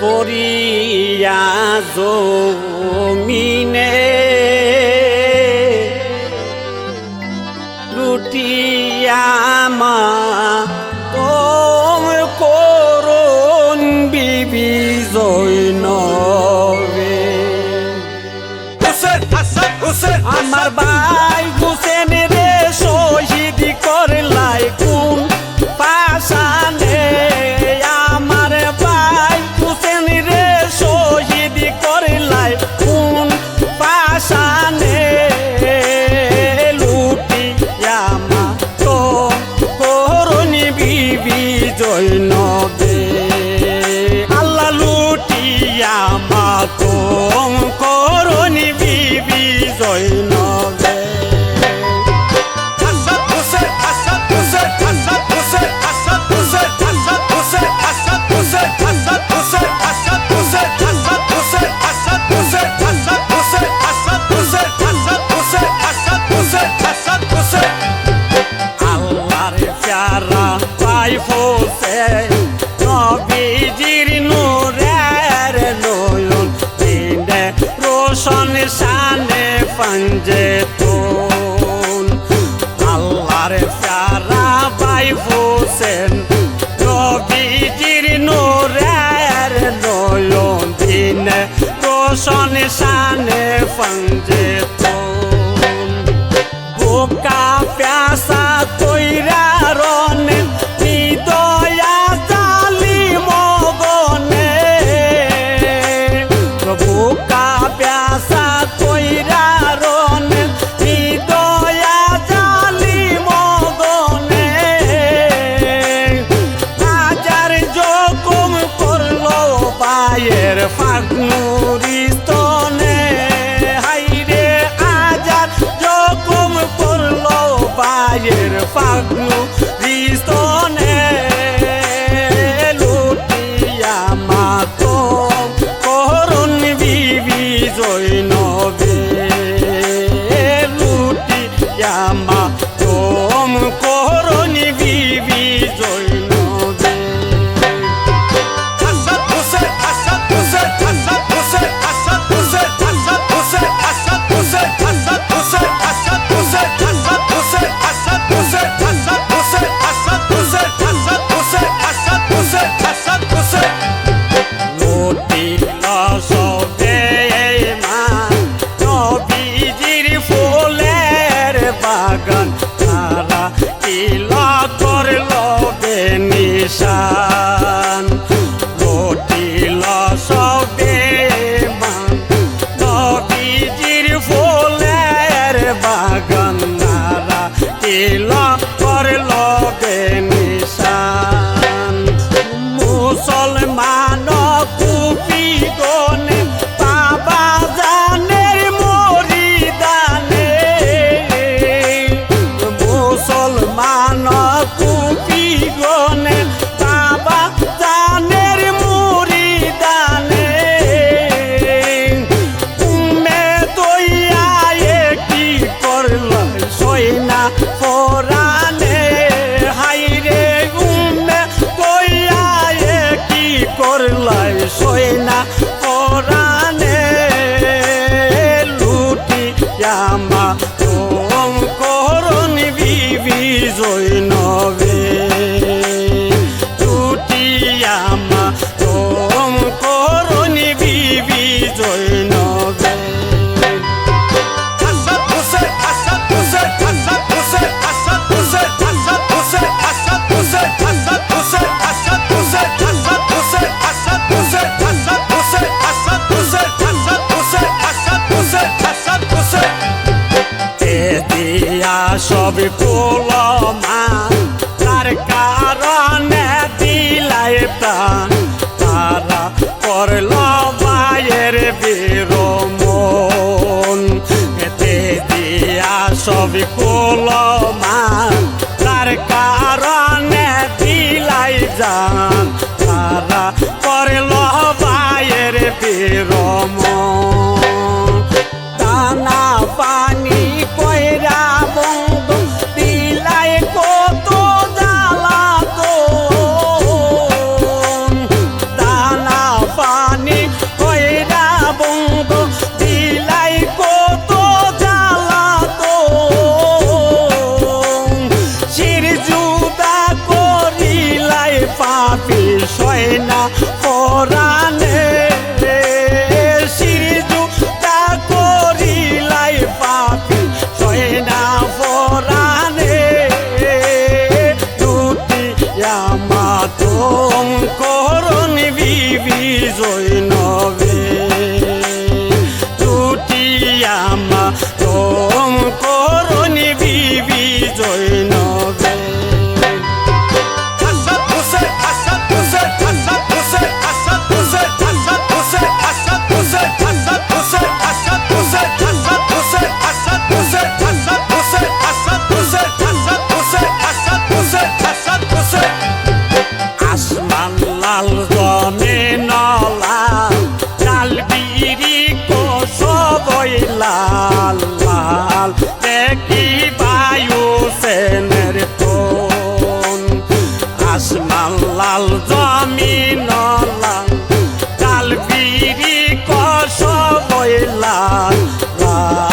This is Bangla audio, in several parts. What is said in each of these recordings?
পরিয়া জমিনে লুটিয়া মা তোম করুন বিবি জৈন আমার বাই মাতুম করুণি বিবি জৈনবে আল্লাহর প্যারা পাই হোসেন পাঞ্জে তোল আল্লাহর প্যারা ভাই হোসেন রবিজির নোরের নয়ন দিনে রোশন শানে পাঞ্জে তোল বোকা 呀。আমার লগে Rama, Rama.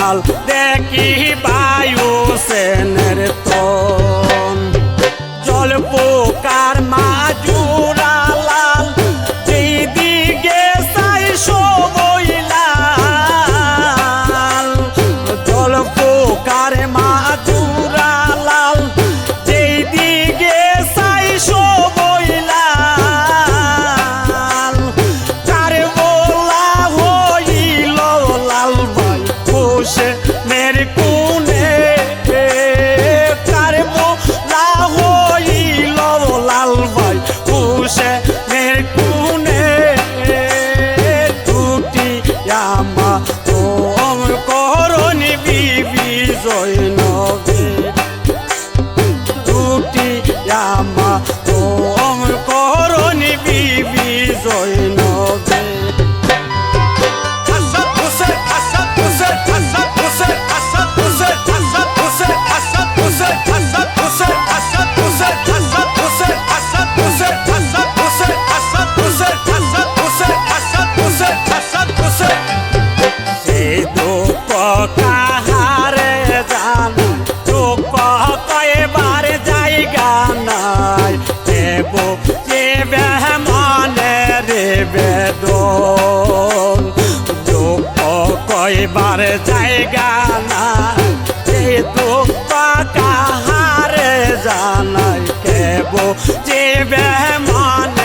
জয় নবীর দুটি রাম যে বেহমান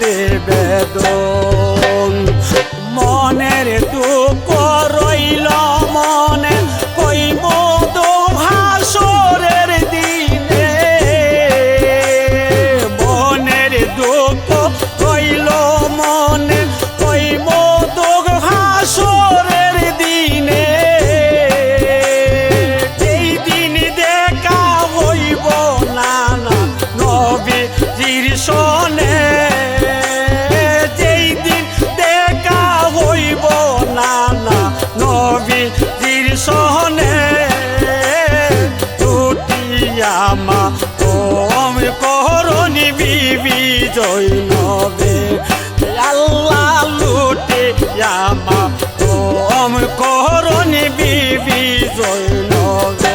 দেবে দো নিবি বিজয় নবে আল্লাহ লুটে আমা ওম করুন বিজয় নবে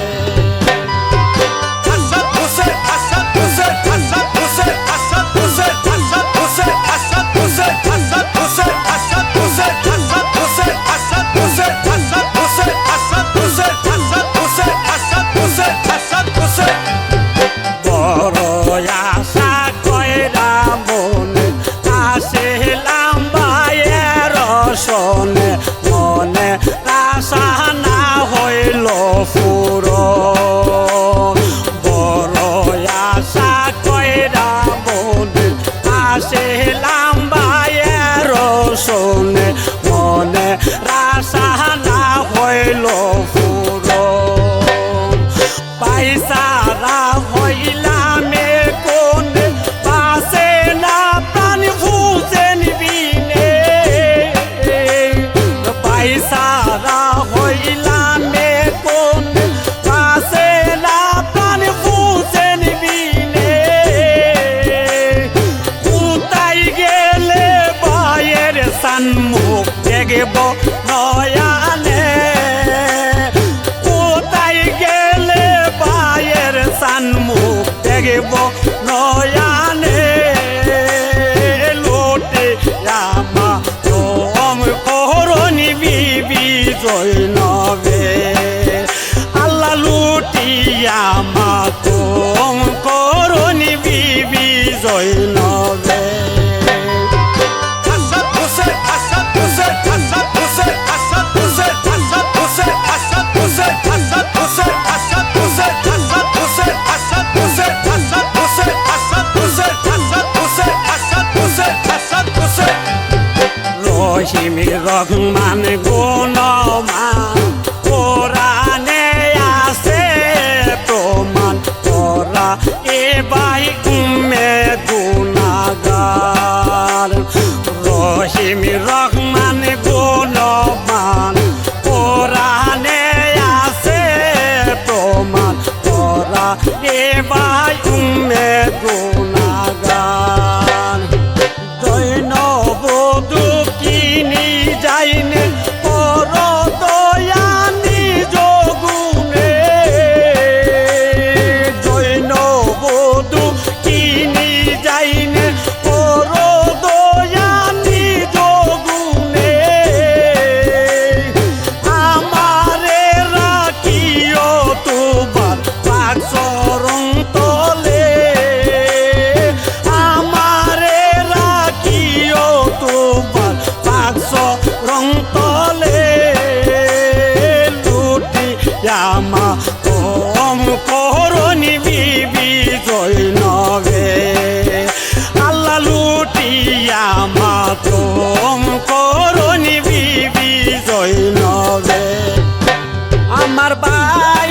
ามบ้า দেব নয়ানে। লোটে রামা তোম করণী বিবি talking my nigga. আমা কম করনি বিবি জৈনবে। আল্লাহ লুটিয়া মা কম করনি বিবি জৈনবে। আমার বাই